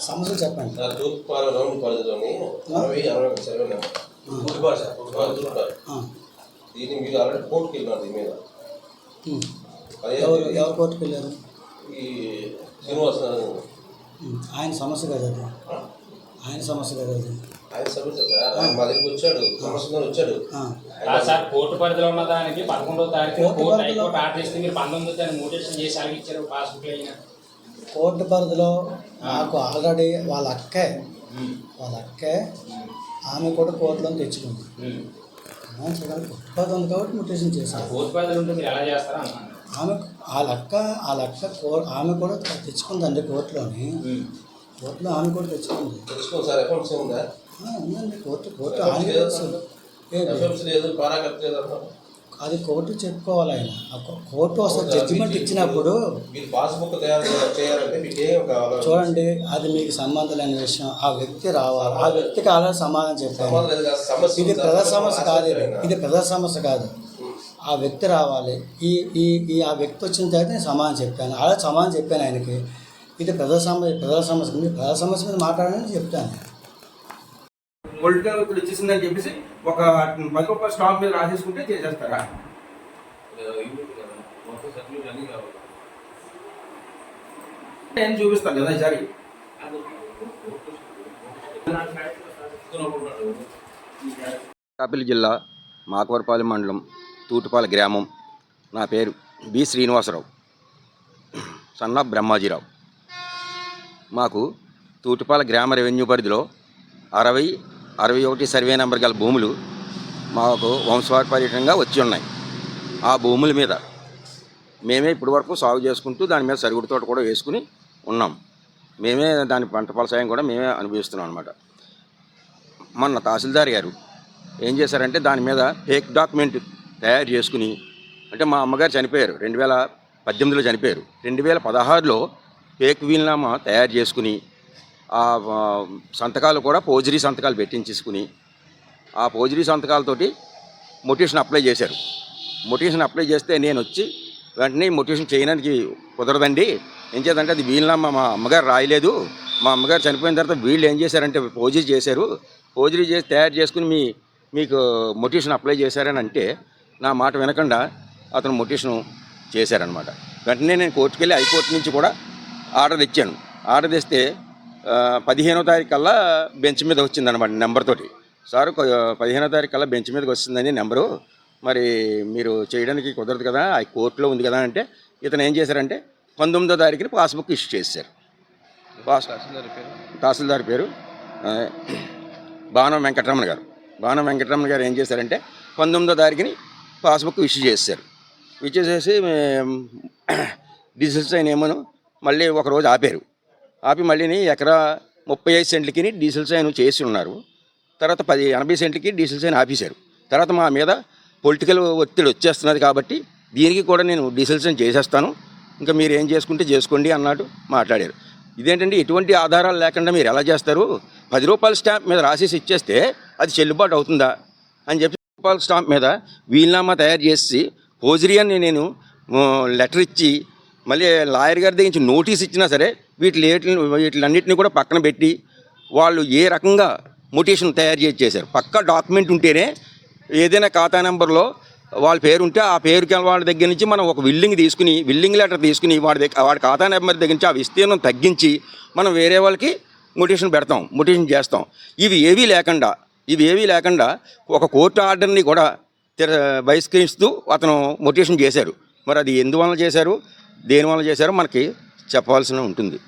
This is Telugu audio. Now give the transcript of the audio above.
సమస్య చెప్పండి. తూర్పుపాల రౌండ్ పరిధిలోని అరవై అరవై ఒక సర్వే నెంబర్ తూర్పుపాల దీన్ని మీరు ఆల్రెడీ కోర్టుకి వెళ్ళినారు దీని మీద. ఎవరు ఎవరు కోర్టుకు వెళ్ళారు? ఈ శ్రీనివాస ఆయన సమస్య కదా? ఆయన సమస్య కదా ఆయన సమస్య సార్ ఆయన మా దగ్గరికి వచ్చాడు సమస్యతో వచ్చాడు. ఆ, కాదు సార్ కోర్టు పరిధిలో ఉన్న దానికి పదకొండవ తారీఖు కోర్టు కోర్టు పరిధిలో- హైకోర్టు ఆర్డర్ ఇస్తే మీరు పంతొమ్మిదో తారీఖు నోటీసులు చేసి అలాగే ఇచ్చారు పాస్బుక్ అయినా. కోర్టు పరిధిలో నాకు ఆల్రెడీ వాళ్ళ అక్కే వాళ్ళ అక్కే ఆమె కూడా కోర్టులో తెచ్చుకుంది. ఆ, కోర్టు పరిధి ఉంది కాబట్టి ముటేషన్ చేశారు. కోర్టు పరిధిలో ఉంటే మీరు ఎలా చేస్తారా ఆమె వాళ్ళ అక్క వాళ్ళ అక్క కో ఆమె కూడా తెచ్చుకుందండి కోర్టులోని. కోర్టులో ఆమె కూడా తెచ్చుకుంది. తెలుసుకోండి సార్ ఎఫ్ఎంసీ ఉందా ఆ, ఉందండి కోర్టు కోర్టు అది కోర్టు చెప్పుకోవాలి ఆయన. కోర్టు అసలు జడ్జిమెంట్ ఇచ్చినప్పుడు చూడండి అది మీకు సంబంధం లేని విషయం. ఆ వ్యక్తి రావాలి. ఆ వ్యక్తికి అలా సమాధానం చెప్పాలి ఇది సార్. సమస్య కాదు ఇది. పెద్ద సమస్య కాదు. ఆ వ్యక్తి రావాలి. ఈ ఈ ఈ ఆ వ్యక్తి వచ్చిన తర్వాత నేను సమాధానం చెప్పాను. అలా సమాధానం చెప్పాను ఆయనకి. ఇది పెద్ద సమస్య పెద్ద సమస్య. మీరు పెద్ద సమస్య మీద మాట్లాడని చెప్తాను పొలిటికల్ ఒత్తిడి వచ్చేసిందని చెప్పేసి ఒక పది రూపాయల స్టాంప్ మీద రాసేసుకుంటే చేసేస్తారా? నేను చూపిస్తాను కదా ఈసారి. కాపిలి జిల్లా మాకవరపాలెం మండలం తూటుపాల గ్రామం. నా పేరు బి శ్రీనివాసరావు. సన్న బ్రహ్మాజీరావు. మాకు తూటుపాల గ్రామ రెవెన్యూ పరిధిలో అరవై అరవై ఒకటి సర్వే నెంబర్ గల భూములు మాకు వంశపారపర్యటంగా వచ్చి ఉన్నాయి. ఆ భూముల మీద మేమే ఇప్పటి వరకు సాగు చేసుకుంటూ దాని మీద సరుగుడు తోట కూడా వేసుకుని ఉన్నాం. మేమే దాని పంట ఫలసాయం కూడా మేమే అనుభవిస్తున్నాం అనమాట మొన్న తహసీల్దార్ గారు ఏం చేశారంటే దాని మీద ఫేక్ డాక్యుమెంట్ తయారు చేసుకుని అంటే మా అమ్మగారు చనిపోయారు రెండు వేల పద్దెనిమిదిలో చనిపోయారు. రెండు వేల పదహారులో ఫేక్ వీల్నామా తయారు చేసుకుని సంతకాలు కూడా పోజరీ సంతకాలు పెట్టించేసుకుని ఆ పోజరీ సంతకాలతోటి మొటివేషన్ అప్లై చేశారు. మొటివేషన్ అప్లై చేస్తే నేను వచ్చి వెంటనే మొటివేషన్ చేయడానికి కుదరదండి. ఏం చేద్దంటే అది వీళ్ళ మా అమ్మగారు రాయలేదు. మా అమ్మగారు చనిపోయిన తర్వాత వీళ్ళు ఏం చేశారంటే పోజరీ చేశారు. పోజరీ చేసి తయారు చేసుకుని మీ మీకు మొటివేషన్ అప్లై చేశారని అంటే నా మాట వినకుండా అతను మొటివేషన్ చేశారనమాట వెంటనే నేను కోర్టుకెళ్ళి హైకోర్టు నుంచి కూడా ఆర్డర్ ఇచ్చాను. ఆర్డర్ తెస్తే పదిహేనో తారీఖు కల్లా బెంచ్ మీద వచ్చిందనమాట నెంబర్ తోటి. సార్ పదిహేనో తారీఖు కల్లా బెంచ్ మీదకి వస్తుందని నెంబరు. మరి మీరు చేయడానికి కుదరదు కదా ఆ కోర్టులో ఉంది కదా అంటే ఇతను ఏం చేశారంటే పంతొమ్మిదో తారీఖుని పాస్బుక్ ఇష్యూ చేశారు. పాస్ తహసీల్దార్ పేరు? బాణం వెంకటరమణ గారు. బాణం వెంకటరమణ గారు ఏం చేశారంటే పంతొమ్మిదో తారీఖుని పాస్బుక్ ఇష్యూ చేశారు. డీజిల్ సైన్ ఏమోను మళ్ళీ ఒక రోజు ఆపారు. ఆపి మళ్ళీని ఎకరా ముప్పై ఐదు సెంట్లకి డీజిల్ సైన్ చేసి ఉన్నారు. తర్వాత పది ఎనభై సెంట్లకి డీజిల్ సైన్ ఆపేశారు. తర్వాత మా మీద పొలిటికల్ ఒత్తిడి వచ్చేస్తున్నది కాబట్టి దీనికి కూడా నేను డీజిల్ సైన్ చేసేస్తాను. ఇంకా మీరు ఏం చేసుకుంటే చేసుకోండి అన్నట్టు మాట్లాడారు. ఇదేంటంటే ఎటువంటి ఆధారాలు లేకుండా మీరు ఎలా చేస్తారు? పది రూపాయల స్టాంప్ మీద రాసేసి ఇచ్చేస్తే అది చెల్లుబాటు అవుతుందా? అని చెప్పి రూపాయల స్టాంప్ మీద వీలునామా తయారు చేసి హోజరీ అని నేను లెటర్ ఇచ్చి మళ్ళీ లాయర్ గారి దగ్గర నుంచి నోటీస్ ఇచ్చినా సరే వీటి వీటిలన్నింటినీ కూడా పక్కన పెట్టి వాళ్ళు ఏ రకంగా మొటేషన్ తయారు చేసి చేశారు. పక్కా డాక్యుమెంట్ ఉంటేనే ఏదైనా ఖాతా నెంబర్లో వాళ్ళ పేరు ఉంటే ఆ పేరుకి వాళ్ళ దగ్గర నుంచి మనం ఒక విల్లింగ్ తీసుకుని విల్లింగ్ లెటర్ తీసుకుని వాడి దగ్గర వాడి ఖాతా నెంబర్ దగ్గర నుంచి ఆ విస్తీర్ణం తగ్గించి మనం వేరే వాళ్ళకి మొటేషన్ పెడతాం మొటేషన్ చేస్తాం. ఇవి ఏవీ లేకుండా ఇవి ఏవీ లేకుండా ఒక కోర్టు ఆర్డర్ని కూడా తిర బహిష్కరిస్తూ అతను మొటేషన్ చేశారు. మరి అది ఎందువలన చేశారు? దేనివల్ల చేశారో మనకి చెప్పవలసిన ఉంటుంది.